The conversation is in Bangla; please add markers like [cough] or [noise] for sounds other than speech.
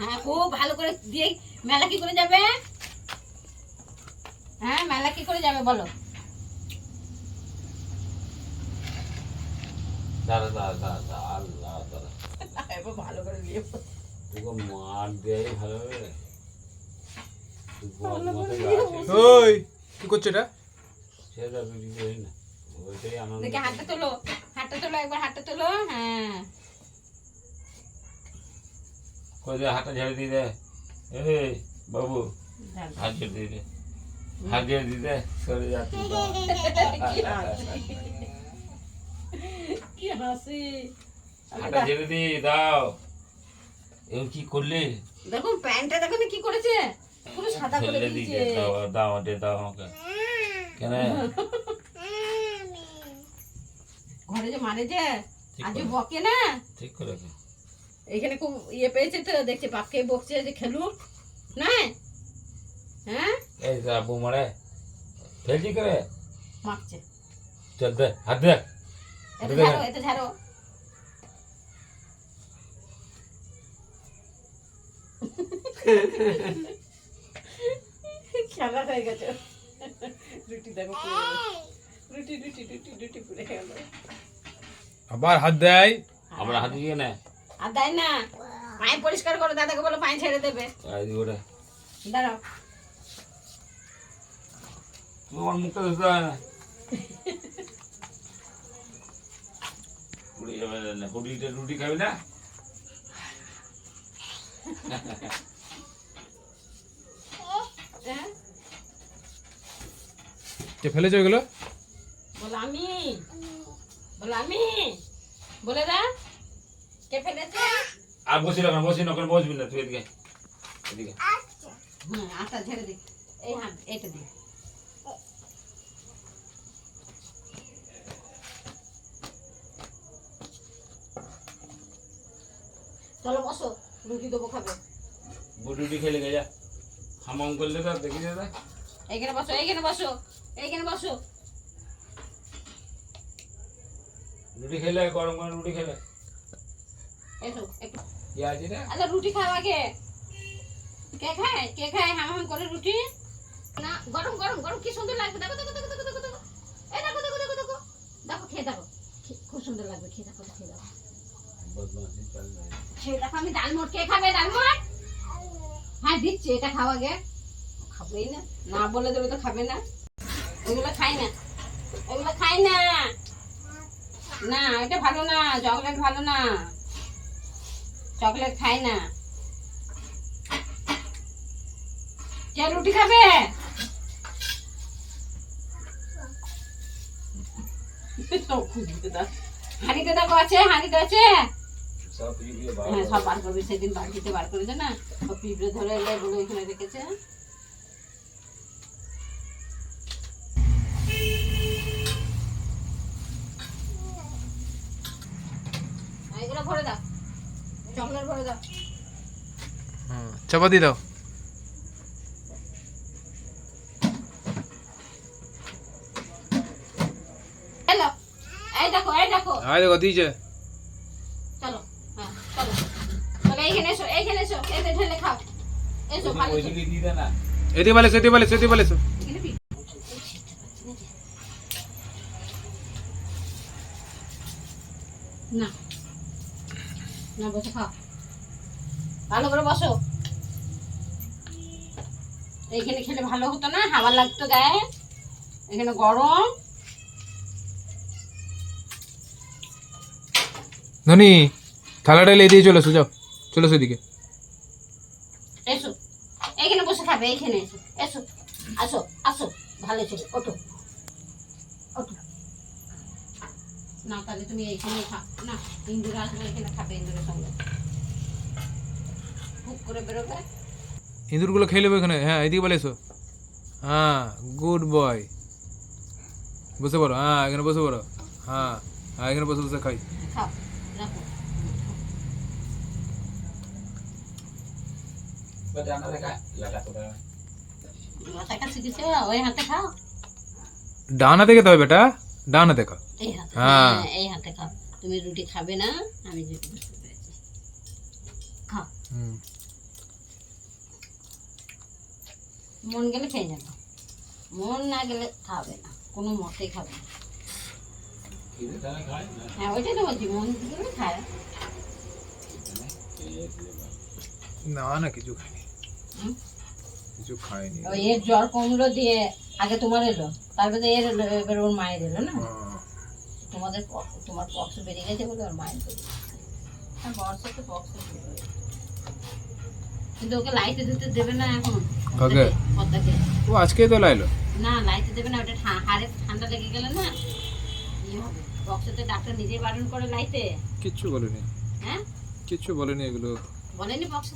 হ্যাঁ খুব ভালো করে দিয়ে মেলা কি করে যাবে? হ্যাঁ মেলা কি করে যাবে বলো? দাঁড়া দাঁড়া দাঁড়া দাঁড়া আল্লাহ দাঁড়া। [laughs] এবার ভালো করে দিয়ে তোকে মার দেয় ভালো হবে। তুই বদমাশে আছিস। ওই কি করছ এটা? সেটা তুই করি না। ওইটাই আনন্দ। হাতটা তোলো হাতটা তোলো একবার হাতটা তোলো হ্যাঁ। কই দে হাতটা ঝেড়ে দিয়ে দে। এই বাবু হাত ঝেড়ে দিয়ে দে। হাত ঝেড়ে দিয়ে দে সরে কি হাসি। হাতটা ঝেড়ে দি দাও। এবার কি করলি? দেখুন প্যান্টটা দেখুন কি করেছে? পুরো সাদা করে দিয়েছে। দাও দাও দে দাও আমাকে। কেন? ঘরে যে মারে যে আজ বকে না? ঠিক করে দে। এখানে খুব ইয়ে পেয়েছে তো দেখছে বাপকে বকছে যে খেলুক না? হ্যাঁ? এই যা আব্বু মারে ফেলছি করে। মারছে। চল দে হাত দে। এতে দেখে ঝাড়ো নে। এতে ঝাড়ো। খেলা হয়ে গেছে। রুটি দেখো পুড়ে গেল। রুটি রুটি রুটি রুটি পুড়ে গেল। আবার হাত দেয়। আমরা হাত দিয়ে না। আর দেয় না। পায়ে পরিষ্কার করো দাদাকে বলো পায়ে ছেড়ে দেবে। এই দিকে দাঁড়াও। তুমি মুখটা ধুতে হয় না? পুড়ে যাবে না রুটিটা রুটি খাবি না? হ্যাঁ? কে ফেলেছো এগুলো বলো আমি। বলো আমি। বলে দা কে ফেলেছে? আর বসি না ওখানে, বসি না বসবি না তুই এদিকে এদিকে হুম আটা ঝেড়ে দি। এই হাত এটা দি। চলো বসো। রুটি দেবো খাবে। রুটি খেলে গে যা। হামাম করলে তো দেখি দাদা এইখানে বসো এইখানে বসো এইখানে বসো। রুটি খেলে গরম গরম রুটি খেলে এসো একটু কি আছে রে আচ্ছা রুটি খাও আগে। কে খায়? কে খায়? হাম হাম করে রুটি। না গরম গরম গরম কি সুন্দর লাগবে। দেখো দেখো দেখো দেখো দেখো দেখো। এই দেখো দেখো দেখো দেখো। দেখো খেয়ে দেখো। খুব সুন্দর লাগবে খেয়ে দেখো খেয়ে দেখো। খেয়ে দেখো আমি ডালমোট কে খাবে ডালমোট হ্যাঁ দিচ্ছি এটা খাও আগে। খাবেই না। না বলে দেবে তো খাবে না। ওগুলো খাই না। ওগুলো খাই না। না এটা ভালো না চকলেট ভালো না। চকলেট খাই না। কে রুটি খাবে? হাঁড়িতে দেখো আছে, হাঁড়িতে আছে? হ্যাঁ সব বার করবে, সেদিন বার করেছে না? পিঁপড়ে ধরে এলে রেখেছে। আর এগুলো ভরে দাও। চকলেট দাও হ্যাঁ চাপা দিয়ে দাও। এই দেখো দেখো। আয় দেখো দিয়েছে। চলো হ্যাঁ চলো। চলো এইখানে এসো এইখানে এসো এতে ঢেলে খাও। এসো ভালো এসো। ওইদিকে দিয়ে দে না। এতে বলে সেতে বলে না। না বসে খাও। ভালো করে বসো। এইখানে খেলে ভালো হতো না হাওয়া লাগতো গায়ে। এখানে গরম। ধনি থালাটা এলে দিয়ে চলে এসো যাও। চলে এসো এদিকে। এসো। এইখানে বসে খাবে এইখানে এসো। এসো। আসো আসো। ভালো ছিল ওঠো। ওঠো। না তাহলে তুমি এইখানে খাও না ইন্দুর আসবে এখানে খাবে ইন্দুরের সঙ্গে। খুব করে বেরোবে? ইঁদুরগুলো খেয়ে নেব এখানে হ্যাঁ এদিকে বলে এসো। হ্যাঁ গুড বয় বসে পড়ো। হ্যাঁ এখানে বসে পড়ো। হ্যাঁ হ্যাঁ এখানে বসে বসে খাই। তো ডান খেতে হবে বেটা। ডানে দেখা এই হাতে হ্যাঁ।, হ্যাঁ এই হাতে খাও তুমি রুটি খাবে না আমি খাও মন গেলে খেয়ে যাবে। মন না গেলে খাবে না কোনো খাবে না। হ্যাঁ ওইটাই তো বলছি মন গেলে খায়? না না কিছু খায়নি। কিছু খায়নি। ওই জ্বর কমলো দিয়ে আগে তোমার এলো তারপরে এর এলো এবার ওর মায়ের এলো না। তোমাদের তোমার পক্স বেরিয়ে গেছে বলে ওর মায়ের বেরিয়ে। আর বর্ষাতে পক্স শুরু কিন্তু ওকে লাইটে দিতে দেবে না এখন। কাকে? ও আজকেই তো লাইলো? না লাইটে দেবে না ওটা হাড়ে ঠান্ডা লেগে গেলে না ইয়ে হবে। বক্সতে ডাক্তার বারণ করে লাইটে কিচ্ছু বলেনি। হ্যাঁ? কিচ্ছু বলেনি এগুলো। বলেনি বক্স